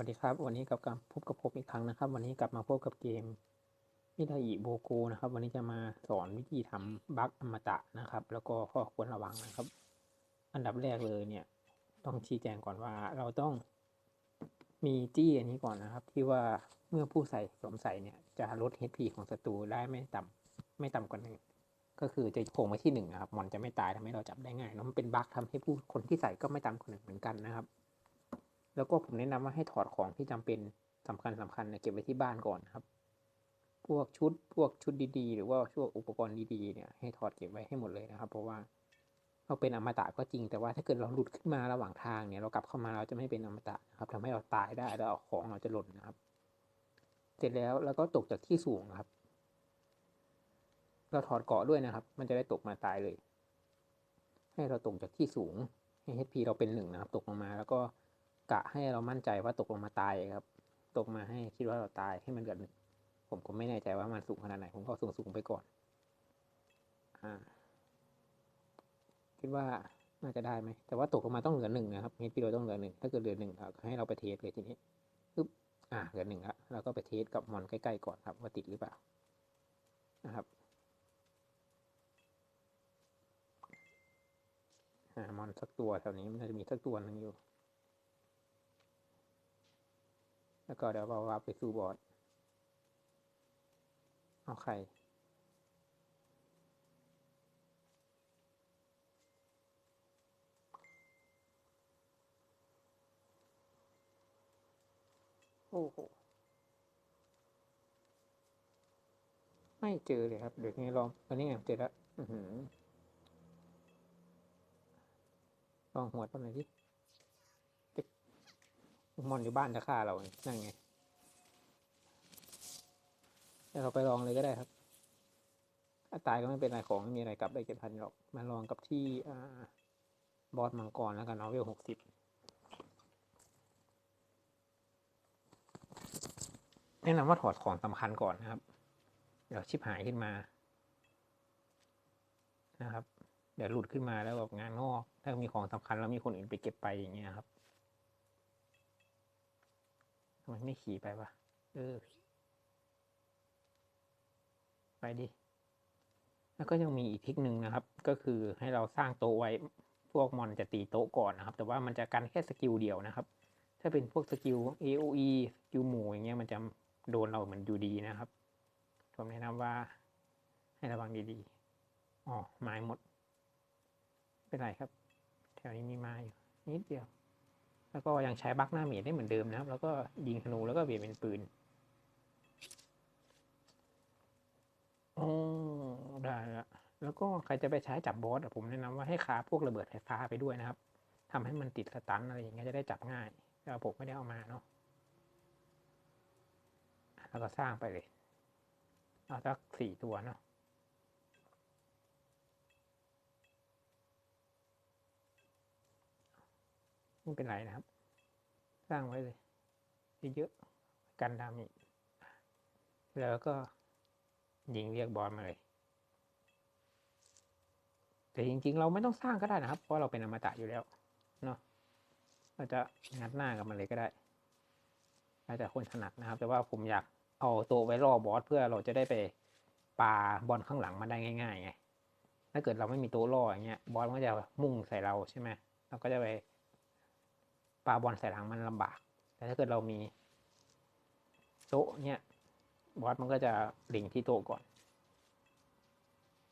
วัสดีครับ วันนี้กับการพบกับผมอีกครั้งนะครับ วันนี้กลับมาพบกับเกมมิดาอิโบโกนะครับ วันนี้จะมาสอนวิธีทำบั๊กอมตะนะครับ แล้วก็ข้อควรระวังนะครับ อันดับแรกเลยเนี่ย ต้องชี้แจงก่อนว่าเราต้องมีจี้อันนี้ก่อนนะครับ ที่ว่าเมื่อผู้ใส่สวมใส่เนี่ยจะลด HP ของศัตรูได้ไม่ต่ำไม่ต่ำกว่าหนึ่งก็คือจะโผล่มาที่หนึ่งนะครับมอนจะไม่ตายทำให้เราจับได้ง่ายแล้วมันเป็นบั๊กทำให้ผู้คนที่ใส่ก็ไม่ต่ำกว่าหนึ่งเหมือนกันนะครับ แล้วก็ผมแนะนำว่าให้ถอดของที่จำเป็นสำคัญสำคัญเนี่ยเก็บไว้ที่บ้านก่อนครับ พวกชุดพวกชุดดีๆ หรือว่าพวกอุปกรณ์ดีๆเนี่ยให้ถอดเก็บไว้ให้หมดเลยนะครับ เพราะว่าเราเป็นอมตะก็จริงแต่ว่าถ้าเกิดเราหลุดขึ้นมาระหว่างทางเนี่ยเรากลับเข้ามาเราจะไม่เป็นอมตะนะครับทำให้เราตายได้แล้วเอาของเราจะหล่นนะครับ เสร็จแล้วแล้วก็ตกจากที่สูงครับ เราถอดเกาะด้วยนะครับ มันจะได้ตกมาตายเลย ให้เราตกจากที่สูงให้ HP เราเป็นหนึ่งนะครับ ตกลงมาแล้วก็ กะให้เรามั่นใจว่าตกลงมาตายครับ ตกมาให้คิดว่าเราตายให้มันเกิดหนึ่งผมก็ไม่แน่ใจว่ามันสูงขนาดไหน ผมก็สูงสูงไปก่อน อ่า คิดว่าน่าจะได้ไหม แต่ว่าตกลงมาต้องเหลือหนึ่งนะครับเฮดพีเรต้องเหลือหนึ่ง ถ้าเกิดเหลือหนึ่งให้เราไปเทสเลยทีนี้ปึ๊บ อ่า เหลือหนึ่งแล้วเราก็ไปเทสกับมอนใกล้ๆก่อนครับ ว่าติดหรือเปล่า นะครับหามอนสักตัวแถวนี้มันน่าจะมีสักตัวหนึ่งอยู่ แล้วก็เดี๋ยวเราว่าไปสู่บอร์ด เอาไข่โอ้โห ไม่เจอเลยครับ เดี๋ยวนี้ลองตอนนี้ไงเจอแล้วลองหัวต้นหน่อยดิ มอนอยู่บ้านจะฆ่าเราไงนั่นไงเดี๋ยวเราไปลองเลยก็ได้ครับถ้าตายก็ไม่เป็นไรของไม่มีอะไรกลับได้เจ็ดพันหรอก มาลองกับที่อ่าบอสมังกรแล้วกันเอาเวลหกสิบแนะนำว่าถอดของสำคัญก่อนนะครับ เดี๋ยวชิบหายขึ้นมา นะครับ เดี๋ยวหลุดขึ้นมาแล้วแบบงานงอก ถ้ามีของสำคัญแล้วมีคนอื่นไปเก็บไปอย่างเงี้ยครับ ทำไมไม่ขี่ไปวะเออ ไปดิ แล้วก็ยังมีอีกทิกหนึ่งนะครับ ก็คือให้เราสร้างโต๊ะไว้ พวกมอนจะตีโต๊ะก่อนนะครับ แต่ว่ามันจะกันแค่สกิลเดียวนะครับ ถ้าเป็นพวกสกิล AOE สกิลหมู่อย่างเงี้ยมันจะโดนเราเหมือนอยู่ดีนะครับผมแนะนำว่าให้ระวังดีๆอ๋อไม้หมดไม่เป็นไรครับ แถวนี้มีไม้อยู่นิดเดียว แล้วก็ยังใช้บักหน้าเมียได้เหมือนเดิมนะครับ แล้วก็ยิงธนูแล้วก็เปลี่ยนเป็นปืนโอ้ได้ละแล้วก็ใครจะไปใช้จับบอสผมแนะนำว่าให้คาพวกระเบิดไฟฟ้าไปด้วยนะครับทำให้มันติดสตันอะไรอย่างเงี้ยจะได้จับง่ายแต่ผมไม่ได้เอามาเนาะแล้วก็สร้างไปเลย เอาสักสี่ตัวเนาะ ไม่เป็นไรนะครับ สร้างไว้เลยเยอะๆกันดามิแล้วก็ยิงเรียกบอลมาเลย แต่จริงๆ เราไม่ต้องสร้างก็ได้นะครับ เพราะเราเป็นอมตะอยู่แล้วเนาะเราจะงัดหน้ากับมันเลยก็ได้แล้วแต่คนถนัดนะครับ แต่ว่าผมอยากเอาตัวไว้รอบอสเพื่อเราจะได้ไปปาบอลข้างหลังมาได้ง่ายๆไงถ้าเกิดเราไม่มีตัวล่ออย่างเงี้ยบอลมันก็จะมุ่งใส่เราใช่ไหมเราก็จะไป ปาบอลใส่หลังมันลำบาก แต่ถ้าเกิดเรามีโต๊ะเนี่ยบอสมันก็จะหลิงที่โต๊ะก่อน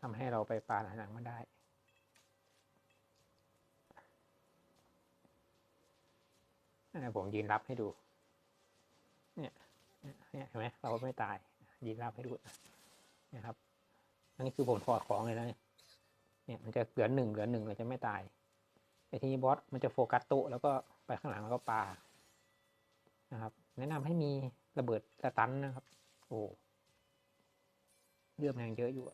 ทำให้เราไปปาหนังมันได้ผมยืนรับให้ดู เนี่ยเนี่ยเห็นไหมเราไม่ตาย ยืนรับให้ดูนะครับ อันนี้คือผมถอดของเลยนะเนี่ยมันจะเหลือหนึ่งเหลือหนึ่งเราจะไม่ตาย แต่ทีนี้บอสมันจะโฟกัสโต๊ะแล้วก็ไปข้างหลังแล้วก็ปานะครับ แนะนำให้มีระเบิดสตันนะครับ โอ้เลือดมันยังเยอะอยู่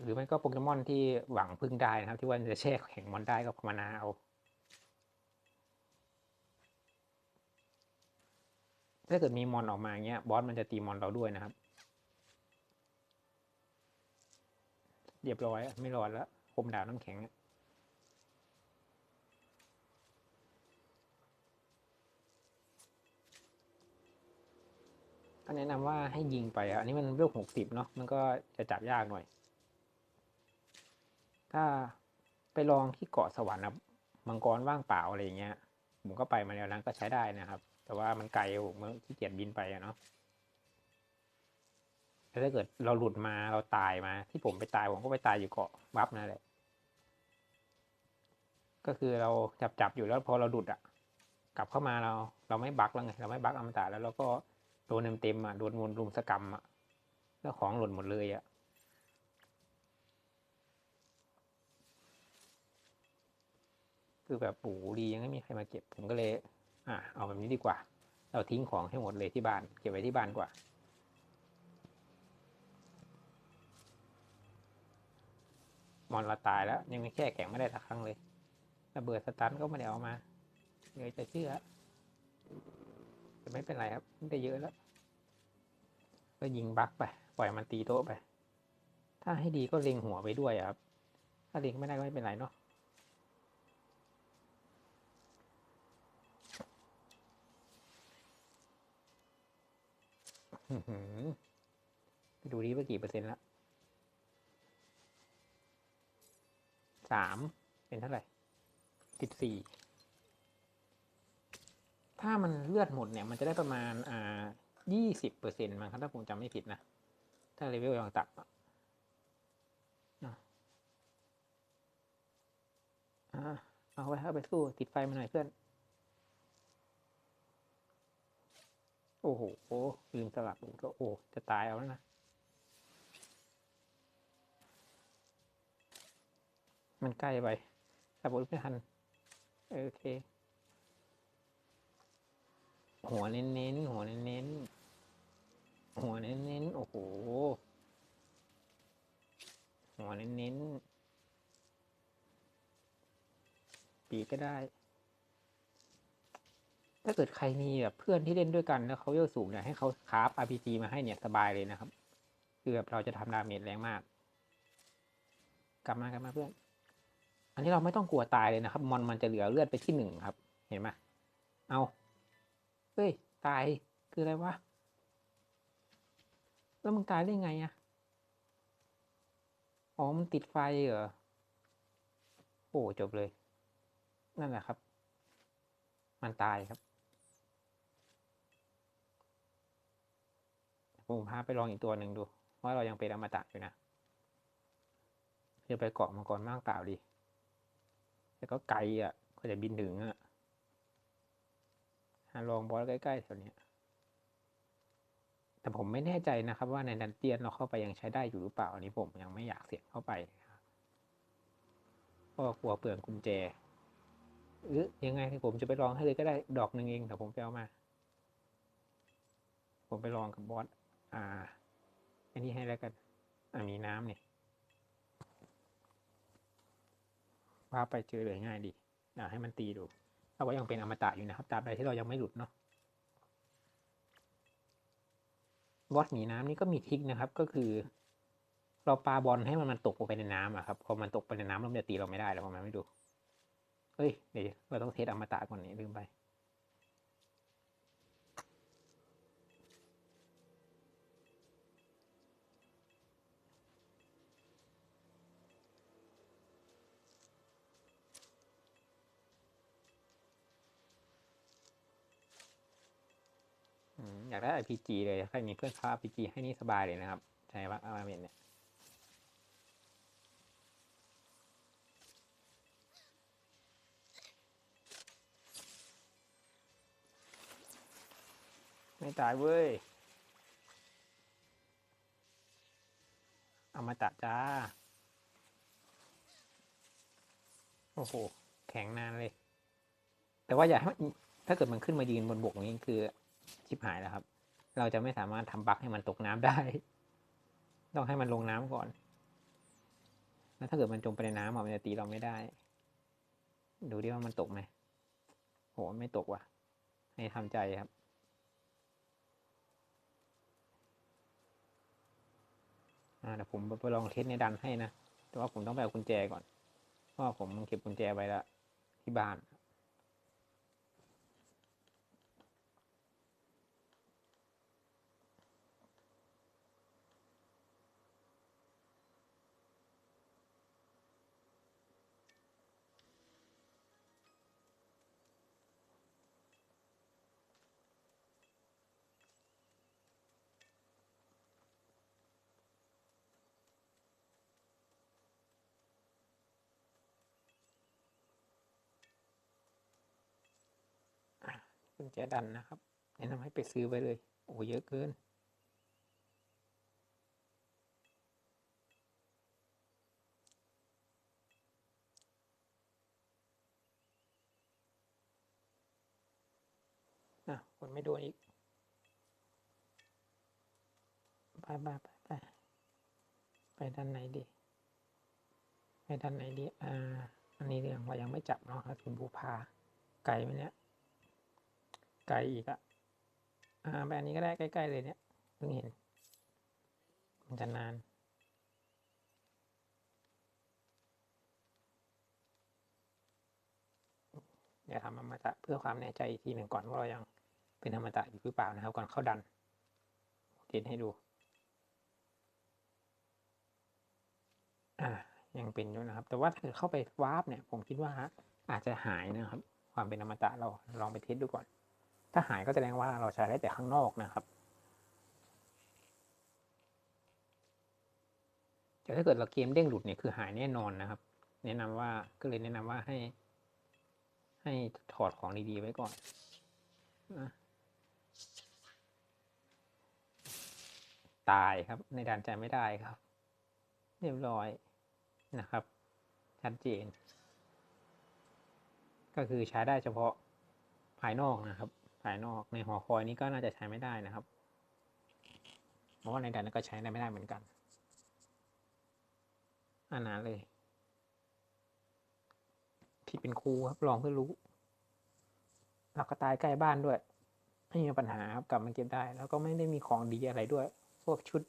หรือไม่ก็โปเกมอนที่หวังพึ่งได้นะครับ ที่ว่าจะแช่แข็งมอนได้ก็ภานาเอาถ้าเกิดมีมอนออกมาเงี้ยบอสมันจะตีมอนเราด้วยนะครับ เรียบร้อย ไม่ร้อนแล้วคมดาวน้ำแข็งก็แนะนำว่าให้ยิงไปอันนี้มันเวลหกสิบเนาะมันก็จะจับยากหน่อย ถ้าไปลองที่เกาะสวรรค์นะมังกรว่างเปล่าอะไรอย่างเงี้ยผมก็ไปมาแล้วนั้นก็ใช้ได้นะครับ แต่ว่ามันไกลผมขี่เกียจบินไปอะเนาะ แต่ถ้าเกิดเราหลุดมาเราตายมา ที่ผมไปตายผมก็ไปตายอยู่เกาะวับนั่นแหละ ก็คือเราจับจับอยู่แล้วพอเราหลุดอะกลับเข้ามาเรา เราไม่บักแล้วไงเราไม่บักอมตะแล้วเราก็โดนเต็มๆอะโดนวนรุมสกรรมอะแล้วของหล่นหมดเลยอะคือแบบปูดียังไม่มีใครมาเก็บผมก็เลย อะเอาแบบนี้ดีกว่า เราทิ้งของให้หมดเลยที่บ้าน เก็บไว้ที่บ้านกว่า มอนเราตายแล้ว ยังไม่แค่แข็งไม่ได้สักครั้งเลยระเบิดสตันก็ไม่ได้เอามาเดี๋ยจะเชื่อแต่ไม่เป็นไรครับไม่ได้เยอะแล้ว ก็ยิงบักไป ปล่อยมันตีโต๊ะไป ถ้าให้ดีก็เล็งหัวไปด้วยครับ ถ้าเล็งไม่ได้ก็ไม่เป็นไรเนาะไปดูดีว่ากี่เปอร์เซ็นต์ละ สามเป็นเท่าไหร่สิบสี่ถ้ามันเลือดหมดเนี่ยมันจะได้ประมาณอ่ายี่สิบเปอร์เซ็นต์มั้งครับถ้าผมจำไม่ผิดนะ ถ้าเลเวลยังต่ำเอาไว้เอาไปสู้ติดไฟมาหน่อยเพื่อน โอ้โหลืมสลับอีกก็โอ้จะตายเอาแล้วนะ มันใกล้ไปแต่ผมไม่ทัน โอเค หัวเน้นๆหัวเน้นๆหัวเน้นๆโอ้โห หัวเน้นๆปีกก็ได้ ถ้าเกิดใครมีแบบเพื่อนที่เล่นด้วยกันแล้วเขาเยอะสูงเนี่ยให้เขาคราฟ RPG มาให้เนี่ยสบายเลยนะครับ คือแบบเราจะทำดาเมจแรงมาก กลับมากลับมาเพื่อน อันนี้เราไม่ต้องกลัวตายเลยนะครับ มอนมันจะเหลือเลือดไปที่หนึ่งครับ เห็นไหมเอา เฮ้ย ตาย คืออะไรวะ แล้วมึงตายได้ไงอะอ๋อ มันติดไฟเหรอ โอ้ จบเลย นั่นแหละครับ มันตายครับ ผมพาไปลองอีกตัวหนึ่งดู ว่าเรายังเป็นอมตะอยู่นะจะไปเกาะมังกรมากเปล่าดี แต่ก็ไกลอะก็จะบินถึงอะลองบอสใกล้ๆแถวนี้แต่ผมไม่แน่ใจนะครับ ว่าในดันเจียนเราเข้าไปยังใช้ได้อยู่หรือเปล่าอันนี้ผมยังไม่อยากเสี่ยงเข้าไปนะครับเพราะกลัวเปลืองกุญแจหรือยังไงผมจะไปลองให้เลยก็ได้ดอกหนึ่งเองแต่ผมไปเอามา ผมไปลองกับบอสอ่า อันนี้ให้แล้วกันอ่ามีน้ำเนี่ย ว่าไปเจอเลยง่ายดีนะให้มันตีดูเราก็ยังเป็นอมตะอยู่นะครับตราบใดที่เรายังไม่หลุดเนาะบอสหนีน้ำนี่ก็มีทริกนะครับ ก็คือ เราปาบอลให้มันมันตกลงไปในน้ำอะครับพอมันตกไปในน้ำแล้วมันจะตีเราไม่ได้แล้วผมไม่ดูเฮ้ยเดี๋ยวเราต้องเทสอมตะก่อนนี่ลืมไป อืมอยาก ได้ RPG เลยใครมีเพื่อนค้า RPG ให้นี่สบายเลยนะครับ ใช่ปะอาราเมนเนี่ยไม่ตายเว้ย เอามาตัดจ้า โอ้โห แข็งนานเลย แต่ว่าอย่าให้ถ้าเกิดมันขึ้นมายืนบนบกอย่างนี้คือ ชิบหายแล้วครับ เราจะไม่สามารถทำบั๊กให้มันตกน้ำได้ ต้องให้มันลงน้ำก่อน แล้วถ้าเกิดมันจมไปในน้ำมันจะตีเราไม่ได้ ดูดิว่ามันตกไหมโหไม่ตกว่ะ ให้ทำใจครับอ่าเดี๋ยวผมไปลองเทสในดันให้นะ แต่ว่าผมต้องไปเอากุญแจก่อน เพราะผมเก็บกุญแจไว้ละที่บ้าน อ กุญแจดันนะครับ แนะนำให้ไปซื้อไว้เลย โอ้เยอะเกินอะคนไม่โดนอีก ไปไปไปไปไปด้านไหนดี ไปด้านไหนดี อ่า อันนี้เรื่องว่ายังไม่จับเนาะครับคุณบูพา ไกลไหมเนี่ย ไกลอีกอะอ่าแบบนี้ก็ได้ใกล้ๆเลยเนี่ยเพิ่งเห็น มันจะนาน เดี๋ยวทำอมตะเพื่อความแน่ใจอีกทีหนึ่งก่อนว่าเรายังเป็นอมตะอยู่หรือเปล่านะครับ ก่อนเข้าดันเทนให้ดู อ่า ยังเป็นอยู่นะครับ แต่ว่าถ้าเกิดเข้าไปวาร์ปเนี่ย ผมคิดว่าอาจจะหายนะครับ ความเป็นอมตะเราลองไปเทสดูก่อน ถ้าหายก็แสดงว่าเราใช้ได้แต่ข้างนอกนะครับแต่ถ้าเกิดเราเกมเด้งหลุดเนี่ยคือหายแน่นอนนะครับ แนะนำว่าก็เลยแนะนำว่าให้ ให้ถอดของดีๆไว้ก่อนนะตายครับ ในด่านใจไม่ได้ครับ เรียบร้อยนะครับ ชัดเจน ก็คือใช้ได้เฉพาะภายนอกนะครับ ภายนอกในหอคอยนี้ก็น่าจะใช้ไม่ได้นะครับเพราะว่าในดันก็ใช้ได้ไม่ได้เหมือนกันอันนั้นเลยผิดเป็นครูครับลองเพื่อรู้เราก็ตายใกล้บ้านด้วย ไม่มีปัญหาครับกลับมาเก็บได้ แล้วก็ไม่ได้มีของดีอะไรด้วย พวกชุด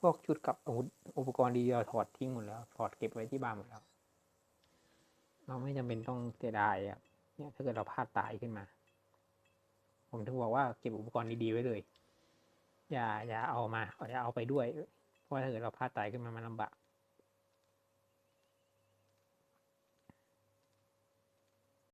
พวกชุดกับอาวุธอุปกรณ์ดีเราถอดทิ้งหมดแล้ว ถอดเก็บไว้ที่บ้านหมดแล้ว เราไม่จำเป็นต้องเสียดายครับเนี่ยถ้าเกิดเราพลาดตายขึ้นมา ผมถึงบอกว่าเก็บอุปกรณ์ดีๆไว้เลย อย่าอย่าเอามาอย่าเอาไปด้วย เพราะว่าถ้าเกิดเราพลาดตายขึ้นมามันลำบาก